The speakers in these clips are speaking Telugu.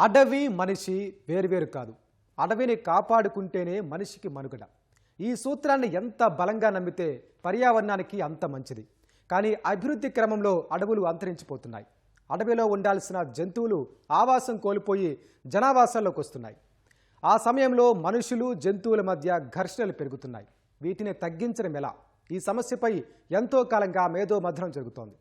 అడవి మనిషి వేరువేరు కాదు. అడవిని కాపాడుకుంటేనే మనిషికి మనుగడ. ఈ సూత్రాన్ని ఎంత బలంగా నమ్మితే పర్యావరణానికి అంత మంచిది. కానీ అభివృద్ధి క్రమంలో అడవులు అంతరించిపోతున్నాయి. అడవిలో ఉండాల్సిన జంతువులు ఆవాసం కోల్పోయి జనావాసాల్లోకి వస్తున్నాయి. ఆ సమయంలో మనుషులు జంతువుల మధ్య ఘర్షణలు పెరుగుతున్నాయి. వీటిని తగ్గించడం ఎలా? ఈ సమస్యపై ఎంతో కాలంగా మేధోమధనం జరుగుతోంది.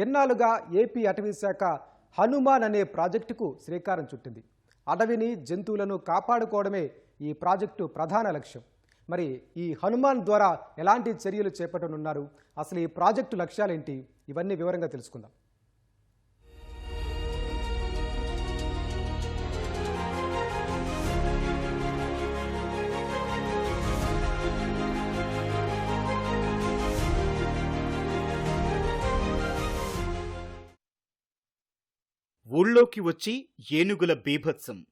ఎన్నాళ్ళుగా ఏపీ అటవీ శాఖ హనుమాన్ అనే ప్రాజెక్టుకు శ్రీకారం చుట్టింది. అడవిని జంతువులను కాపాడుకోవడమే ఈ ప్రాజెక్టు ప్రధాన లక్ష్యం. మరి ఈ హనుమాన్ ద్వారా ఎలాంటి చర్యలు చేపట్టనున్నారు? అసలు ఈ ప్రాజెక్టు లక్ష్యాలేంటి? ఇవన్నీ వివరంగా తెలుసుకుందాం. ఊళ్ళోకి వచ్చి ఏనుగుల బీభత్సం.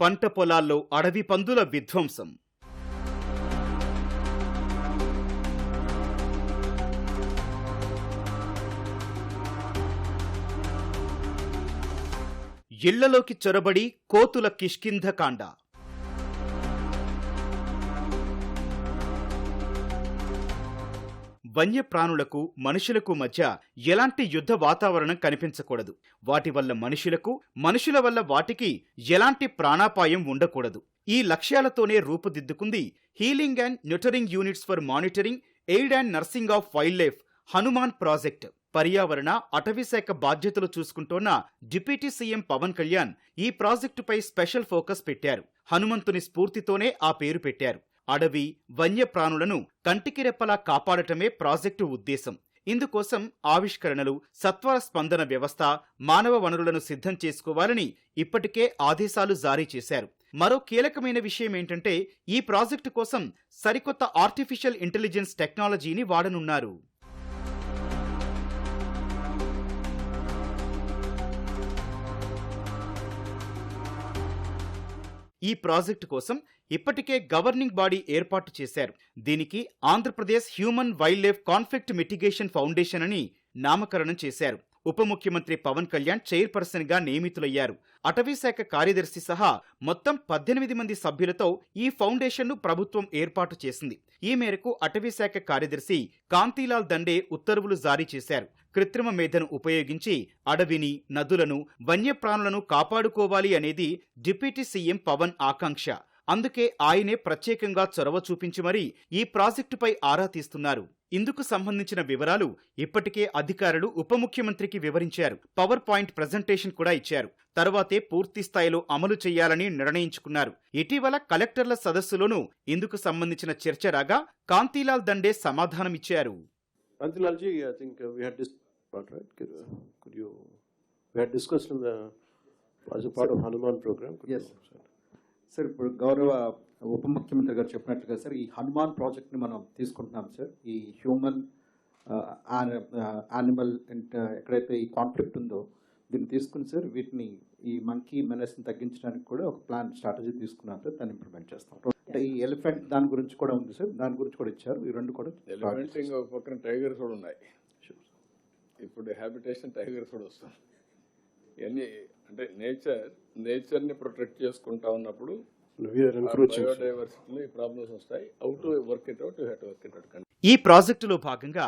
పంట పొలాల్లో అడవి పందుల విధ్వంసం. ఇళ్ళలోకి చొరబడి కోతుల కిష్కింధకాండ. వన్యప్రాణులకు మనుషులకు మధ్య ఎలాంటి యుద్ధ వాతావరణం కనిపించకూడదు. వాటి వల్ల మనుషులకు మనుషుల వల్ల వాటికి ఎలాంటి ప్రాణాపాయం ఉండకూడదు. ఈ లక్ష్యాలతోనే రూపుదిద్దుకుంది healing and neutering units for monitoring aid and nursing of wild life Hanuman project. పర్యావరణ అటవీశాఖ బాధ్యతలు చూసుకుంటోన్న డిప్యూటీ సీఎం పవన్ కళ్యాణ్ ఈ ప్రాజెక్టుపై స్పెషల్ ఫోకస్ పెట్టారు. హనుమంతుని స్ఫూర్తితోనే ఆ పేరు పెట్టారు. అడవి వన్యప్రాణులను కంటికిరెప్పలా కాపాడటమే ప్రాజెక్టు ఉద్దేశం. ఇందుకోసం ఆవిష్కరణలు సత్వర స్పందన వ్యవస్థ మానవ వనరులను సిద్ధం చేసుకోవాలని ఇప్పటికే ఆదేశాలు జారీ చేశారు. మరో కీలకమైన విషయం ఏంటంటే ఈ ప్రాజెక్టు కోసం సరికొత్త ఆర్టిఫిషియల్ ఇంటెలిజెన్స్ టెక్నాలజీని వాడనున్నారు. ఈ ప్రాజెక్టు కోసం ఇప్పటికే గవర్నింగ్ బాడీ ఏర్పాటు చేశారు. దీనికి Andhra Pradesh human wild life conflict mitigation foundation అని నామకరణం చేశారు. ఉప ముఖ్యమంత్రి పవన్ కళ్యాణ్ చైర్పర్సన్గా నియమితులయ్యారు. అటవీశాఖ కార్యదర్శి సహా మొత్తం పద్దెనిమిది మంది సభ్యులతో ఈ ఫౌండేషన్ను ప్రభుత్వం ఏర్పాటు చేసింది. ఈ మేరకు అటవీశాఖ కార్యదర్శి కాంతీలాల్ దండే ఉత్తర్వులు జారీ చేశారు. కృత్రిమ మేధను ఉపయోగించి అడవిని నదులను వన్యప్రాణులను కాపాడుకోవాలి అనేది డిప్యూటీ సీఎం పవన్ ఆకాంక్ష. అందుకే ఆయనే ప్రత్యేకంగా చొరవ చూపించి మరీ ఈ ప్రాజెక్టుపై ఆరా తీస్తున్నారు. ఇందుకు సంబంధించిన వివరాలు ఇప్పటికే అధికారులు ఉప ముఖ్యమంత్రికి వివరించారు. పవర్ పాయింట్ ప్రజెంటేషన్ కూడా ఇచ్చారు. తర్వాతే పూర్తి స్థాయిలో అమలు చేయాలని నిర్ణయించుకున్నారు. ఇటీవల కలెక్టర్ల సదస్సులోనూ ఇందుకు సంబంధించిన చర్చ రాగా కాంతీలాల్ దండే సమాధానమిచ్చారు సార్ ఇప్పుడు గౌరవ ఉప ముఖ్యమంత్రి గారు చెప్పినట్లుగా సార్ ఈ హనుమాన్ ప్రాజెక్ట్ని మనం తీసుకుంటున్నాం సార్. ఈ హ్యూమన్ యానిమల్ ఎక్కడైతే ఈ కాన్ఫ్లిక్ట్ ఉందో దీన్ని తీసుకుని సార్ వీటిని ఈ మంకీ మెనస్ని తగ్గించడానికి కూడా ఒక ప్లాన్ స్ట్రాటజీ తీసుకున్నాం సార్ దాన్ని ఇంప్లిమెంట్ చేస్తాం. అంటే ఈ ఎలిఫెంట్ దాని గురించి కూడా ఉంది సార్ దాని గురించి కూడా ఇచ్చారు ఈ రెండు కూడా ఎలిఫెంట్స్ ఇంకొక పక్కన టైగర్స్ కూడా ఉన్నాయి. ఇప్పుడు హ్యాబిటేషన్ టైగర్స్ కూడా వస్తాయి ఇవన్నీ అంటే నేచర్ నేచర్ని ప్రొటెక్ట్ చేసుకుంటా ఉన్నప్పుడు ఈ ప్రాజెక్టులో భాగంగా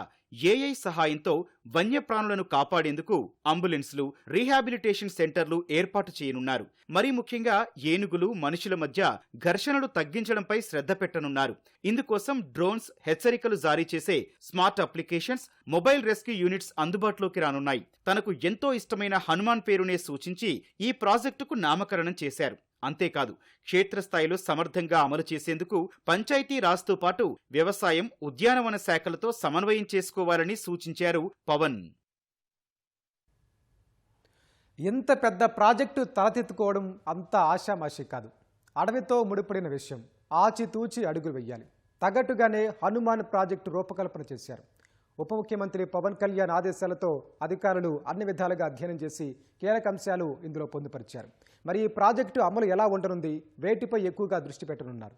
ఏఐ సహాయంతో వన్యప్రాణులను కాపాడేందుకు అంబులెన్స్లు రీహాబిలిటేషన్ సెంటర్లు ఏర్పాటు చేయనున్నారు. మరీ ముఖ్యంగా ఏనుగులు మనుషుల మధ్య ఘర్షణలు తగ్గించడంపై శ్రద్ధ పెట్టనున్నారు. ఇందుకోసం డ్రోన్స్ హెచ్చరికలు జారీ చేసే smart applications mobile rescue units అందుబాటులోకి రానున్నాయి. తనకు ఎంతో ఇష్టమైన హనుమాన్ పేరునే సూచించి ఈ ప్రాజెక్టుకు నామకరణం చేశారు. అంతేకాదు క్షేత్రస్థాయిలో సమర్థంగా అమలు చేసేందుకు పంచాయతీ రాజ్తో పాటు వ్యవసాయం ఉద్యానవన శాఖలతో సమన్వయం చేసుకోవాలని సూచించారు పవన్. ఇంత పెద్ద ప్రాజెక్టు తలతెత్తుకోవడం అంత ఆషామాషి కాదు. అడవితో ముడిపడిన విషయం. ఆచితూచి అడుగులు వెయ్యాలి తగ్గట్టుగానే హనుమాన్ ప్రాజెక్టు రూపకల్పన చేశారు. ఉప ముఖ్యమంత్రి పవన్ కళ్యాణ్ ఆదేశాలతో అధికారులు అన్ని విధాలుగా అధ్యయనం చేసి కీలక అంశాలు ఇందులో పొందుపరిచారు. మరి ఈ ప్రాజెక్టు అమలు ఎలా ఉండనుంది? వేటిపై ఎక్కువగా దృష్టి పెట్టనున్నారు.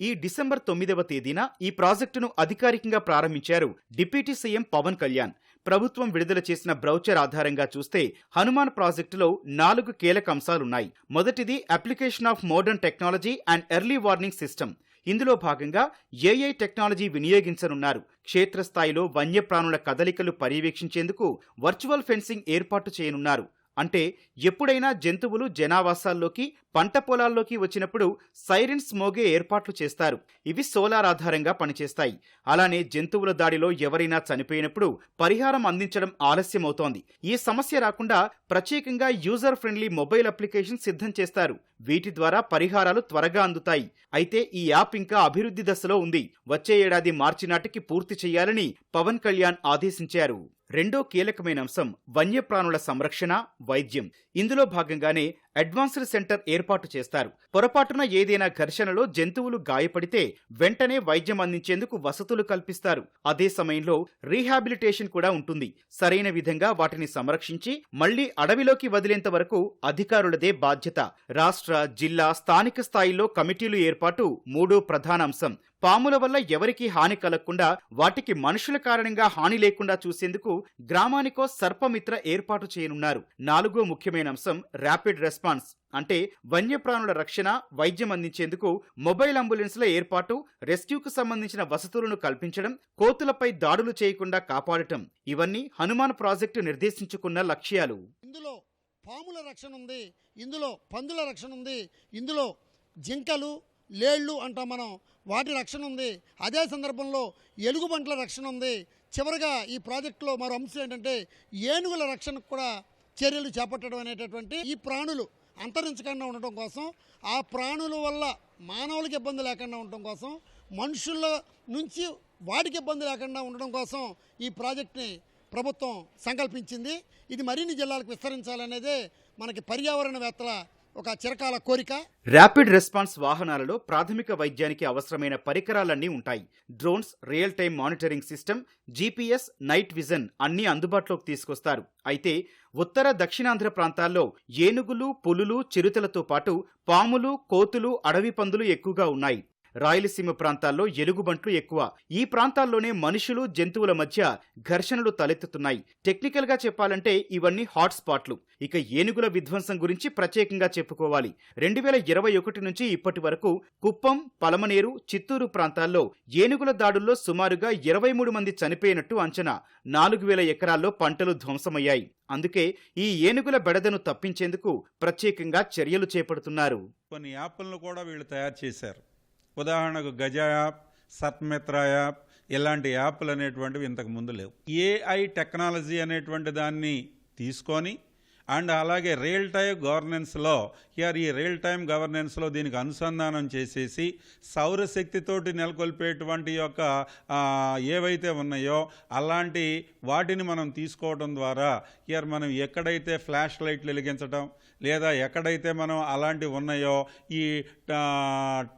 ఈ డిసెంబర్ తొమ్మిదవ తేదీన ఈ ప్రాజెక్టును అధికారికంగా ప్రారంభించారు డిప్యూటీ సీఎం పవన్ కళ్యాణ్. ప్రభుత్వం విడుదల చేసిన బ్రౌచర్ ఆధారంగా చూస్తే హనుమాన్ ప్రాజెక్టులో నాలుగు కీలక అంశాలున్నాయి. మొదటిది application of modern technology and early warning system. ఇందులో భాగంగా ఏఐ టెక్నాలజీ వినియోగించనున్నారు. క్షేత్రస్థాయిలో వన్యప్రాణుల కదలికలు పర్యవేక్షించేందుకు వర్చువల్ ఫెన్సింగ్ ఏర్పాటు చేయనున్నారు. అంటే ఎప్పుడైనా జంతువులు జనావాసాల్లోకి పంట పొలాల్లోకి వచ్చినప్పుడు సైరన్స్ మోగే ఏర్పాట్లు చేస్తారు. ఇవి సోలార్ ఆధారంగా పనిచేస్తాయి. అలానే జంతువుల దాడిలో ఎవరైనా చనిపోయినప్పుడు పరిహారం అందించడం ఆలస్యమవుతోంది. ఈ సమస్య రాకుండా ప్రత్యేకంగా యూజర్ ఫ్రెండ్లీ మొబైల్ అప్లికేషన్ సిద్ధం చేస్తారు. వీటి ద్వారా పరిహారాలు త్వరగా అందుతాయి. అయితే ఈ యాప్ ఇంకా అభివృద్ధి దశలో ఉంది. వచ్చే ఏడాది మార్చి నాటికి పూర్తి చేయాలని పవన్ కళ్యాణ్ ఆదేశించారు. రెండో కీలకమైన అంశం వన్యప్రాణుల సంరక్షణ వైద్యం. ఇందులో భాగంగానే అడ్వాన్స్డ్ సెంటర్ ఏర్పాటు చేస్తారు. పొరపాటున ఏదైనా ఘర్షణలో జంతువులు గాయపడితే వెంటనే వైద్యం అందించేందుకు వసతులు కల్పిస్తారు. అదే సమయంలో రీహాబిలిటేషన్ కూడా ఉంటుంది. సరైన విధంగా వాటిని సంరక్షించి మళ్ళీ అడవిలోకి వదిలేంత వరకు అధికారులదే బాధ్యత. రాష్ట్ర జిల్లా స్థానిక స్థాయిలో కమిటీలు ఏర్పాటు మూడో ప్రధాన అంశం. పాముల వల్ల ఎవరికీ హాని కలగకుండా వాటికి మనుషుల కారణంగా హాని లేకుండా చూసేందుకు గ్రామానికో సర్పమిత్ర ఏర్పాటు చేయనున్నారు. నాలుగో ముఖ్యమైన అంశం ర్యాపిడ్ రెస్పాన్స్ అంటే వన్యప్రాణుల రక్షణ వైద్యం అందించేందుకు మొబైల్ అంబులెన్స్ల ఏర్పాటు రెస్క్యూకు సంబంధించిన వసతులను కల్పించడం కోతులపై దాడులు చేయకుండా కాపాడటం. ఇవన్నీ హనుమాన్ ప్రాజెక్టు నిర్దేశించుకున్న లక్ష్యాలు. ఇందులో పాముల రక్షణ ఉంది ఇందులో పందుల రక్షణ ఉంది ఇందులో జింకలు లేళ్ళు అంటాం మనం వాటి రక్షణ ఉంది. అదే సందర్భంలో ఎలుగుబంట్ల రక్షణ ఉంది. చివరిగా ఈ ప్రాజెక్టులో మరో అంశం ఏంటంటే ఏనుగుల రక్షణకు కూడా చర్యలు చేపట్టడం అనేటటువంటి ఈ ప్రాణులు అంతరించకుండా ఉండటం కోసం ఆ ప్రాణుల వల్ల మానవులకు ఇబ్బంది లేకుండా ఉండటం కోసం మనుషుల నుంచి వాటికి ఇబ్బంది లేకుండా ఉండడం కోసం ఈ ప్రాజెక్ట్ని ప్రభుత్వం సంకల్పించింది. ఇది మరిన్ని జిల్లాలకు విస్తరించాలనేదే మనకి పర్యావరణవేత్తల ఒక చిరకాల కోరిక. ర్యాపిడ్ రెస్పాన్స్ వాహనాలలో ప్రాథమిక వైద్యానికి అవసరమైన పరికరాలన్నీ ఉంటాయి. Drones real time monitoring system GPS night vision అన్నీ అందుబాటులోకి తీసుకొస్తారు. అయితే ఉత్తర దక్షిణాంధ్ర ప్రాంతాల్లో ఏనుగులు పులులు చిరుతలతో పాటు పాములు కోతులు అడవి పందులు ఎక్కువగా ఉన్నాయి. రాయలసీమ ప్రాంతాల్లో ఎలుగుబంట్లు ఎక్కువ. ఈ ప్రాంతాల్లోనే మనుషులు జంతువుల మధ్య ఘర్షణలు తలెత్తుతున్నాయి. టెక్నికల్గా చెప్పాలంటే ఇవన్నీ హాట్ స్పాట్లు ఇక ఏనుగుల విధ్వంసం గురించి ప్రత్యేకంగా చెప్పుకోవాలి. రెండు వేల ఇరవై ఒకటి నుంచి ఇప్పటి వరకు కుప్పం పలమనేరు చిత్తూరు ప్రాంతాల్లో ఏనుగుల దాడుల్లో సుమారుగా ఇరవై మూడు మంది చనిపోయినట్టు అంచనా. నాలుగు వేల ఎకరాల్లో పంటలు ధ్వంసమయ్యాయి. అందుకే ఈ ఏనుగుల బెడదను తప్పించేందుకు ప్రత్యేకంగా చర్యలు చేపడుతున్నారు. కొన్ని యాప్లను కూడా వీళ్ళు తయారు చేశారు. ఉదాహరణకు గజ యాప్ సత్మిత్ర యాప్ ఇలాంటి యాప్లు అనేటువంటివి ఇంతకు ముందు లేవు. ఏఐ టెక్నాలజీ అనేటువంటి దాన్ని తీసుకొని అండ్ అలాగే రియల్ టైమ్ గవర్నెన్స్లో ఆర్ ఈ రియల్ టైం గవర్నెన్స్లో దీనికి అనుసంధానం చేసేసి సౌరశక్తితోటి నెలకొల్పేటువంటి యొక్క ఏవైతే ఉన్నాయో అలాంటి వాటిని మనం తీసుకోవడం ద్వారా ఇయర్ మనం ఎక్కడైతే ఫ్లాష్ లైట్లు వెలిగించడం లేదా ఎక్కడైతే మనం అలాంటివి ఉన్నాయో ఈ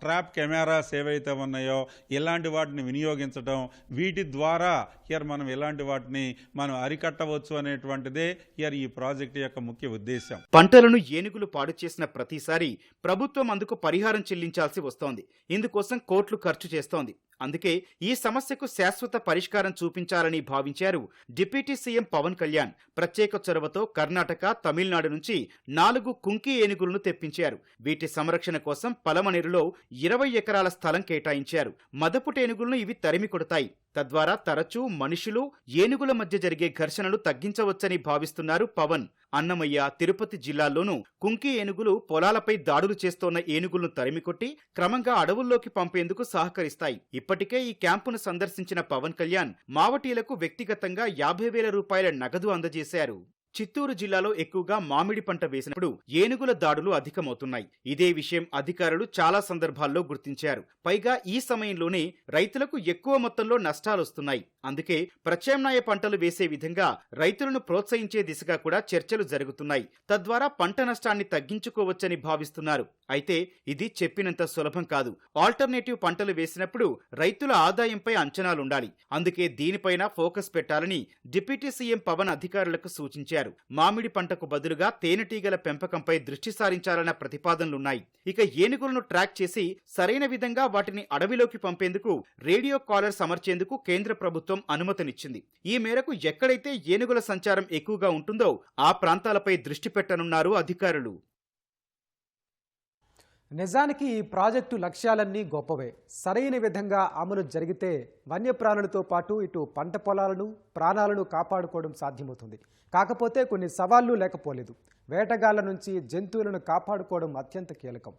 ట్రాప్ కెమెరాస్ ఏవైతే ఉన్నాయో ఇలాంటి వాటిని వినియోగించడం వీటి ద్వారా ఇయర్ మనం ఇలాంటి వాటిని మనం అరికట్టవచ్చు అనేటువంటిదే ఇయర్ ఈ ప్రాజెక్ట్ యొక్క ముఖ్య ఉద్దేశం పంటలను ఏనుగులు పాడు చేసిన ప్రతిసారి ప్రభుత్వం అందుకు పరిహారం చెల్లించాల్సి వస్తోంది. ఇందుకోసం కోట్లు ఖర్చు చేస్తోంది. అందుకే ఈ సమస్యకు శాశ్వత పరిష్కారం చూపించాలని భావించారు డిప్యూటీ సీఎం పవన్ కళ్యాణ్. ప్రత్యేక చొరవతో కర్ణాటక తమిళనాడు నుంచి నాలుగు కుంకి ఏనుగులను తెప్పించారు. వీటి సంరక్షణ కోసం పలమనేరులో ఇరవై ఎకరాల స్థలం కేటాయించారు. మదపుటేనుగులను ఇవి తరిమి కొడతాయి. తద్వారా తరచూ మనుషులు ఏనుగుల మధ్య జరిగే ఘర్షణలు తగ్గించవచ్చని భావిస్తున్నారు పవన్. అన్నమయ్య తిరుపతి జిల్లాల్లోనూ కుంకి ఏనుగులు పొలాలపై దాడులు చేస్తోన్న ఏనుగులను తరిమికొట్టి క్రమంగా అడవుల్లోకి పంపేందుకు సహకరిస్తాయి. ఇప్పటికే ఈ క్యాంపును సందర్శించిన పవన్ కళ్యాణ్ మావటీలకు వ్యక్తిగతంగా యాభై వేల రూపాయల నగదు అందజేశారు. చిత్తూరు జిల్లాలో ఎక్కువగా మామిడి పంట వేసినప్పుడు ఏనుగుల దాడులు అధికమవుతున్నాయి. ఇదే విషయం అధికారులు చాలా సందర్భాల్లో గుర్తించారు. పైగా ఈ సమయంలోనే రైతులకు ఎక్కువ మొత్తంలో నష్టాలొస్తున్నాయి. అందుకే ప్రత్యామ్నాయ పంటలు వేసే విధంగా రైతులను ప్రోత్సహించే దిశగా కూడా చర్చలు జరుగుతున్నాయి. తద్వారా పంట నష్టాన్ని తగ్గించుకోవచ్చని భావిస్తున్నారు. అయితే ఇది చెప్పినంత సులభం కాదు. ఆల్టర్నేటివ్ పంటలు వేసినప్పుడు రైతుల ఆదాయంపై అంచనాలుండాలి. అందుకే దీనిపైన ఫోకస్ పెట్టాలని డిప్యూటీ సీఎం పవన్ అధికారులకు సూచించారు. చేశారు. మామిడి పంటకు బదులుగా తేనెటీగల పెంపకంపై దృష్టి సారించాలన్న ప్రతిపాదనలున్నాయి. ఇక ఏనుగులను ట్రాక్ చేసి సరైన విధంగా వాటిని అడవిలోకి పంపేందుకు రేడియో కాలర్స్ అమర్చేందుకు కేంద్ర ప్రభుత్వం అనుమతినిచ్చింది. ఈ మేరకు ఎక్కడైతే ఏనుగుల సంచారం ఎక్కువగా ఉంటుందో ఆ ప్రాంతాలపై దృష్టి పెట్టనున్నారు అధికారులు. నిజానికి ఈ ప్రాజెక్టు లక్ష్యాలన్నీ గొప్పవే. సరైన విధంగా అమలు జరిగితే వన్యప్రాణులతో పాటు ఇటు పంట పొలాలను ప్రాణాలను కాపాడుకోవడం సాధ్యమవుతుంది. కాకపోతే కొన్ని సవాళ్ళు లేకపోలేదు. వేటగాళ్ళ నుంచి జంతువులను కాపాడుకోవడం అత్యంత కీలకం.